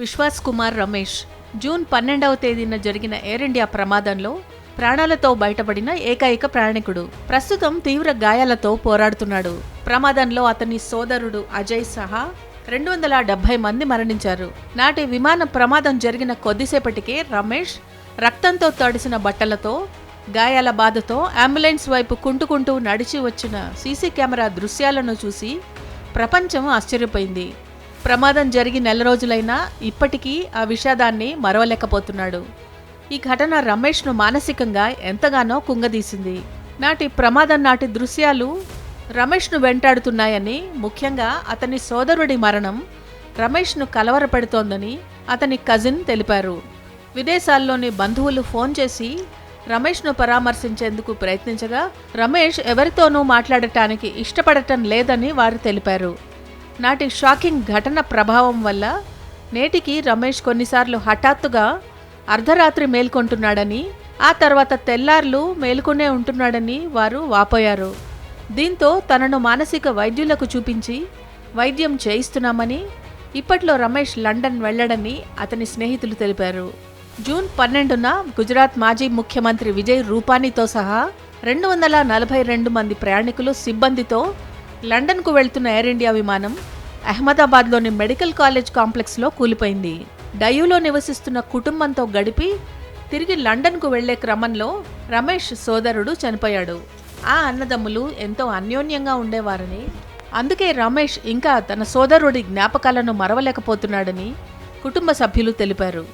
Vishwas Kumar Ramesh June పన్నెండవ తేదీన జరిగిన ఎయిర్ ఇండియా ప్రమాదంలో ప్రాణాలతో బయటపడిన ఏకైక ప్రయాణికుడు. ప్రస్తుతం తీవ్ర గాయాలతో పోరాడుతున్నాడు. ప్రమాదంలో అతని సోదరుడు అజయ్ సహా రెండు వందల డెబ్బై మంది మరణించారు. నాటి విమాన ప్రమాదం జరిగిన కొద్దిసేపటికే రమేష్ రక్తంతో తడిసిన బట్టలతో గాయాల బాధతో అంబులెన్స్ వైపు కుంటుకుంటూ నడిచి వచ్చిన సీసీ కెమెరా దృశ్యాలను చూసి ప్రపంచం ఆశ్చర్యపోయింది. ప్రమాదం జరిగి నెల రోజులైనా ఇప్పటికీ ఆ విషాదాన్ని మరవలేకపోతున్నాడు. ఈ ఘటన రమేష్ను మానసికంగా ఎంతగానో కుంగదీసింది. నాటి ప్రమాదం నాటి దృశ్యాలు రమేష్ను వెంటాడుతున్నాయని ముఖ్యంగా అతని సోదరుడి మరణం రమేష్ను కలవరపెడుతోందని అతని కజిన్ తెలిపారు. విదేశాల్లోని బంధువులు ఫోన్ చేసి రమేష్ను పరామర్శించేందుకు ప్రయత్నించగా రమేష్ ఎవరితోనూ మాట్లాడటానికి ఇష్టపడటం లేదని వారు తెలిపారు. నాటి షాకింగ్ ఘటన ప్రభావం వల్ల నేటికి రమేష్ కొన్నిసార్లు హఠాత్తుగా అర్ధరాత్రి మేల్కొంటున్నాడని ఆ తర్వాత తెల్లార్లు మేలుకునే ఉంటున్నాడని వారు వాపోయారు. దీంతో తనను మానసిక వైద్యులకు చూపించి వైద్యం చేయిస్తున్నామని ఇప్పట్లో రమేష్ లండన్ వెళ్ళడని అతని స్నేహితులు తెలిపారు. జూన్ పన్నెండున గుజరాత్ మాజీ ముఖ్యమంత్రి విజయ్ రూపానీతో సహా రెండు వందల నలభై రెండు మంది ప్రయాణికులు సిబ్బందితో లండన్కు వెళ్తున్న ఎయిర్ ఇండియా విమానం అహ్మదాబాద్లోని మెడికల్ కాలేజ్ కాంప్లెక్స్లో కూలిపోయింది. డయూలో నివసిస్తున్న కుటుంబంతో గడిపి తిరిగి లండన్కు వెళ్ళే క్రమంలో రమేష్ సోదరుడు చనిపోయాడు. ఆ అన్నదమ్ములు ఎంతో అన్యోన్యంగా ఉండేవారని అందుకే రమేష్ ఇంకా తన సోదరుడి జ్ఞాపకాలను మరవలేకపోతున్నాడని కుటుంబ సభ్యులు తెలిపారు.